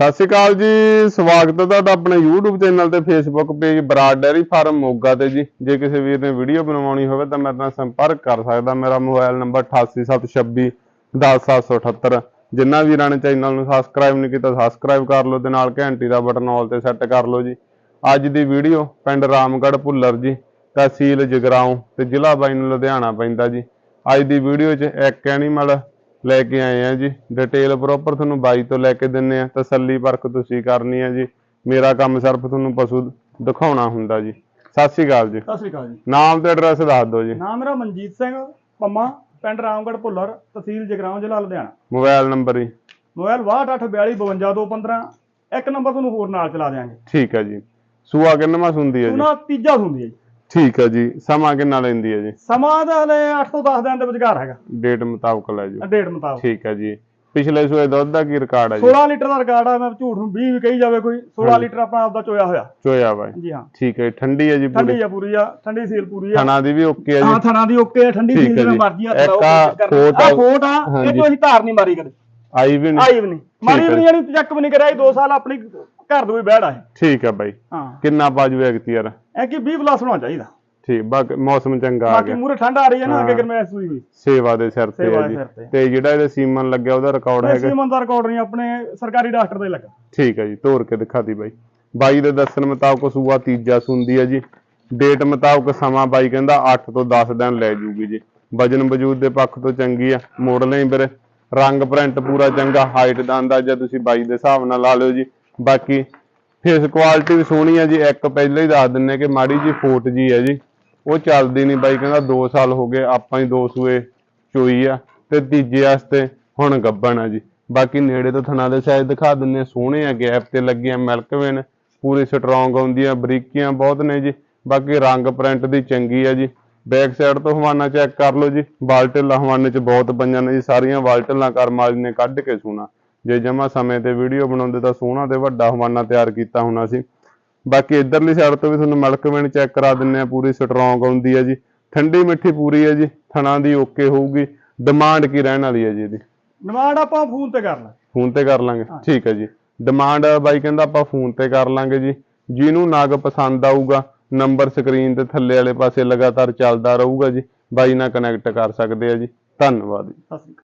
ਸਤਿ ਸ਼੍ਰੀ ਅਕਾਲ ਜੀ, ਸਵਾਗਤ ਹੈ ਤੁਹਾਡਾ ਆਪਣੇ YouTube ਚੈਨਲ ਤੇ Facebook page Brar dairy farm Moga ਤੇ ਜੀ। ਜੇ ਕਿਸੇ ਵੀਰ ਨੇ ਵੀਡੀਓ ਬਣਵਾਉਣੀ ਹੋਵੇ ਤਾਂ ਮੇਰੇ ਨਾਲ ਸੰਪਰਕ ਕਰ ਸਕਦਾ। ਮੇਰਾ ਮੋਬਾਈਲ ਨੰਬਰ 8876 10778 ਜਿੰਨਾ ਵੀਰਾਂ ਨੇ ਚੈਨਲ ਨੂੰ ਸਬਸਕ੍ਰਾਈਬ ਨਹੀਂ ਕੀਤਾ ਸਬਸਕ੍ਰਾਈਬ ਕਰ ਲਓ ਤੇ ਨਾਲ ਘੰਟੀ ਦਾ ਬਟਨ ਆਲ ਤੇ ਸੈੱਟ ਕਰ ਲਓ ਜੀ। ਅੱਜ ਦੀ ਵੀਡੀਓ ਪਿੰਡ ਰਾਮਗੜ੍ਹ ਭੁੱਲਰ ਜੀ, ਤਹਿਸੀਲ ਜਗਰਾਉਂ ਤੇ ਜ਼ਿਲ੍ਹਾ ਬਾਈ ਨੂੰ ਲੁਧਿਆਣਾ ਪੈਂਦਾ ਜੀ। ਅੱਜ ਦੀ ਵੀਡੀਓ 'ਚ ਇੱਕ ਐਨੀਮਲ ਲੈ ਕੇ ਆਏ ਆ ਜੀ। ਡਿਟੇਲ ਪ੍ਰੋਪਰ ਤੁਹਾਨੂੰ ਬਾਈ ਤੋਂ ਲੈ ਕੇ ਦਿੰਨੇ ਆ। ਤਸੱਲੀ ਪਰਖ ਤੁਸੀਂ ਕਰਨੀ ਆ ਜੀ। ਮੇਰਾ ਕੰਮ ਸਿਰਫ ਤੁਹਾਨੂੰ ਪਸ਼ੂ ਦਿਖਾਉਣਾ ਹੁੰਦਾ ਜੀ। ਸਤਿ ਸ਼੍ਰੀ ਅਕਾਲ ਜੀ। ਸਤਿ ਸ੍ਰੀ ਅਕਾਲ ਜੀ। ਨਾਮ ਤੇ ਐਡਰੈਸ ਦੱਸ ਦਿਓ ਜੀ। ਨਾਮ ਮੇਰਾ ਮਨਜੀਤ ਸਿੰਘ ਪੰਮਾ ਪਿੰਡ ਰਾਮਗੜ੍ਹ ਭੁੱਲਰ ਤਹਿਸੀਲ ਜਗਰਾਉਂ ਜ਼ਿਲ੍ਹਾ ਲੁਧਿਆਣਾ। ਮੋਬਾਈਲ ਨੰਬਰ ਜੀ। ਮੋਬਾਈਲ 6282252215 ਇੱਕ ਨੰਬਰ ਤੁਹਾਨੂੰ ਹੋਰ ਨਾਲ ਚਲਾ ਦਿਆਂਗੇ। ਠੀਕ ਹੈ ਜੀ। ਸੂਆ ਕਿੰਨਵਾਂ ਸੁੰਦੀ ਹੈ ਜੀ? ਉਹਨਾਂ ਤੀਜਾ ਹੁੰਦੀ ਹੈ ਜੀ। ਠੀਕ ਹੈ ਜੀ। ਸਮਾਂ ਕਿੰਨਾ ਲੈਂਦੀ ਹੈ ਜੀ? ਸਮਾਂ ਤਾਂ ਹਲੇ 8 ਤੋਂ 10 ਦਿਨ ਦੇ ਵਿਚਕਾਰ ਹੈਗਾ। ਡੇਟ ਮੁਤਾਬਕ ਲੈ ਜੀ ਡੇਟ ਮੁਤਾਬਕ। ਠੀਕ ਹੈ ਜੀ। ਪਿਛਲੇ ਸੂਏ ਦੁੱਧ ਦਾ ਕੀ ਰਿਕਾਰਡ ਹੈ ਜੀ? 16 ਲੀਟਰ ਦਾ ਰਿਕਾਰਡ ਆ ਮੈਂ ਝੂਠ ਨੂੰ 20 ਵੀ ਕਹੀ ਜਾਵੇ ਕੋਈ। 16 ਲੀਟਰ ਆਪਣਾ ਆਪਦਾ ਚੋਇਆ ਹੋਇਆ। ਚੋਇਆ ਬਾਈ ਜੀ। ਹਾਂ। ਠੀਕ ਹੈ ਠੰਡੀ ਹੈ ਜੀ ਪੂਰੀ? ਠੰਡੀ ਆ ਪੂਰੀ ਆ। ਠੰਡੀ ਸੀਲ ਪੂਰੀ ਆ। ਥਣਾ ਦੀ ਵੀ ਓਕੇ ਹੈ ਹਾਂ ਜੀ ਥਣਾ ਦੀ ਓਕੇ ਆ। ਠੰਡੀ ਸੀਲ ਹੈ ਜਿਵੇਂ। ਮਰਜ਼ੀ ਆ ਕੋਟ ਆ- ਕੋਟ ਆ। ਇਹ। ਤੋਂ ਅਸੀਂ ਧਾਰ ਨਹੀਂ ਮਾਰੀ ਕਦੇ। ਆਈ ਵੀ ਨਹੀਂ। ਆਈ ਵੀ ਨਹੀਂ। ਮਾਰੀ ਹੈ। ਵੀ ਨਹੀਂ ਜਾਨੀ ਚੈੱਕ ਵੀ ਨਹੀਂ ਕਰਿਆ। 2 ਸਾਲ ਆਪਣੀ ਘਰ ਤੋਂ ਵੀ ਬੈਠ ਆਏ ਠੀਕ ਹੈ ਬਾਈ। ਹਾਂ। ਕਿੰਨਾ ਬਾਜੂ ਐਕਟੀਅਰ ਇਹ ਕਿ 20 ਪਲੱਸ ਹੋਣਾ ਚਾਹੀਦਾ। ਠੀਕ ਬਾਕੀ ਮੌਸਮ ਚੰਗਾ ਆ ਬਾਕੀ ਗਿਆ। ਮੂਰੇ ਠੰਡ ਆ ਰਹੀ ਹੈ ਨਾ ਅੱਗੇ ਹਾਂ। ਗਰਮੈਸ਼ ਹੋਈ ਹੋਈ। ਸੇਵਾ ਦੇ ਸਿਰ ਤੇ ਸੇਵਾ ਹੈ ਦੇ ਜੀ। ਸਿਰ ਤੇ। ਤੇ ਜਿਹੜਾ ਇਹਦੇ ਸੀਮਨ ਲੱਗਿਆ ਉਹਦਾ ਰਿਕਾਰਡ ਹੈਗਾ। ਐਸੀ ਮੰਦਰ ਰਿਕਾਰਡ ਨਹੀਂ ਆਪਣੇ ਸਰਕਾਰੀ ਡਾਕਟਰ ਦਾ ਹੀ ਲੱਗਾ। ਠੀਕ ਹੈ ਜੀ ਤੋਰ ਕੇ ਦਿਖਾਤੀ ਬਾਈ। ਬਾਈ ਦੇ ਦੱਸਣ ਮੁਤਾਬਕ ਸੂਆ ਤੀਜਾ ਸੁੰਦੀ ਹੈ ਜੀ। ਡੇਟ ਮੁਤਾਬਕ ਸਮਾਂ ਬਾਈ ਕਹਿੰਦਾ 8 ਤੋਂ 10 ਦਿਨ ਲੈ ਜੂਗੀ ਜੀ। ਵਜਨ ਵਜੂਦ ਦੇ ਪੱਖ ਤੋਂ ਚੰਗੀ ਆ ਮੋੜ ਲਈ ਵੀਰੇ। ਰੰਗ ਪ੍ਰਿੰਟ ਪੂਰਾ ਚੰਗਾ ਹਾਈਟ ਦਾ ਅੰਦਾਜ਼ਾ ਤੁਸੀਂ ਬਾਈ ਦੇ ਹਿਸਾਬ ਨਾਲ ਲਾ ਲਿਓ ਜੀ। ਬਾਕੀ ਫੇਸ ਕੁਆਲਿਟੀ ਵੀ ਸੋਹਣੀ ਹੈ ਜੀ ਇੱਕ ਪਹਿਲਾਂ ਹੀ ਦੱਸ ਦਿੰਨੇ ਕਿ ਮਾੜੀ ਜੀ ਫੋਟ ਜੀ ਹੈ ਜੀ। ਉਹ ਚੱਲਦੀ ਨਹੀਂ ਬਾਈ ਕਹਿੰਦਾ 2 ਸਾਲ ਹੋ ਗਏ ਆਪਾਂ ਹੀ ਦੋ ਸੂਏ ਚੋਈ ਆ ਤੇ ਤੀਜੇ ਵਾਸਤੇ ਹੁਣ ਗੱਬਣ ਆ ਜੀ। ਬਾਕੀ ਨੇੜੇ ਤੋਂ ਥਣਾ ਦੇ ਸਾਈਜ਼ ਦਿਖਾ ਦਿੰਨੇ ਆ, ਸੋਹਣੇ ਆ ਗੈਪ ਤੇ ਲੱਗੀਆਂ ਮਿਲਕ ਵੇਨ ਪੂਰੀ ਸਟਰੋਂਗ ਆਉਂਦੀਆਂ ਬਰੀਕੀਆਂ ਬਹੁਤ ਨੇ ਜੀ। ਬਾਕੀ ਰੰਗ ਪ੍ਰਿੰਟ ਦੀ ਚੰਗੀ ਆ ਜੀ। ਬੈਕ ਸਾਈਡ ਤੋਂ ਹਵਾਨਾ ਚੈੱਕ ਕਰ ਲਓ ਜੀ ਬਾਲਟਿਲਾ ਹਵਾਨੇ ਚ ਬਹੁਤ ਪਈਆਂ ਨੇ ਜੀ ਸਾਰੀਆਂ ਬਾਲਟਿਲਾਂ ਕਰਮ ਵਾਲੀ ਨੇ ਕੱਢ ਕੇ ਸੂਣਾ। ਜੇ ਜਮਾ ਸਮੇਂ ਤੇ ਵੀਡੀਓ ਬਣਾਉਂਦੇ ਤਾਂ ਸੋਹਣਾ ਤੇ ਵੱਡਾ ਹਵਾਨਾ ਤਿਆਰ ਕੀਤਾ ਹੋਣਾ ਸੀ। ਬਾਕੀ ਇਧਰਲੀ ਸਾਈਡ ਤੋਂ ਵੀ ਤੁਹਾਨੂੰ ਮਿਲਕ ਵੇਨ ਚੈੱਕ ਕਰਾ ਦਿੰਨੇ ਆ ਪੂਰੀ ਸਟਰੋਂਗ ਆਉਂਦੀ ਹੈ ਜੀ। ਠੰਡੀ ਮਿੱਠੀ ਪੂਰੀ ਹੈ ਜੀ ਥਣਾ ਦੀ ਓਕੇ ਹੋਊਗੀ। ਡਿਮਾਂਡ ਕੀ ਰਹਿਣ ਵਾਲੀ ਹੈ ਜੀ ਇਹਦੀ? ਡਿਮਾਂਡ ਆਪਾਂ ਫੋਨ ਤੇ ਕਰ ਲੈ ਫੋਨ ਤੇ ਕਰ ਲਾਂਗੇ ਠੀਕ ਹੈ ਜੀ। ਡਿਮਾਂਡ ਬਾਈ ਕਹਿੰਦਾ ਆਪਾਂ ਫੋਨ ਤੇ ਕਰ ਲਾਂਗੇ ਜੀ। ਜਿਹਨੂੰ ਨਗ ਪਸੰਦ ਆਊਗਾ ਨੰਬਰ ਸਕਰੀਨ ਤੇ ਥੱਲੇ ਵਾਲੇ ਪਾਸੇ ਲਗਾਤਾਰ ਚੱਲਦਾ ਰਹੂਗਾ ਜੀ। ਬਾਈ ਨਾਲ ਕਨੈਕਟ ਕਰ ਸਕਦੇ ਆ ਜੀ। ਧੰਨਵਾਦ ਜੀ।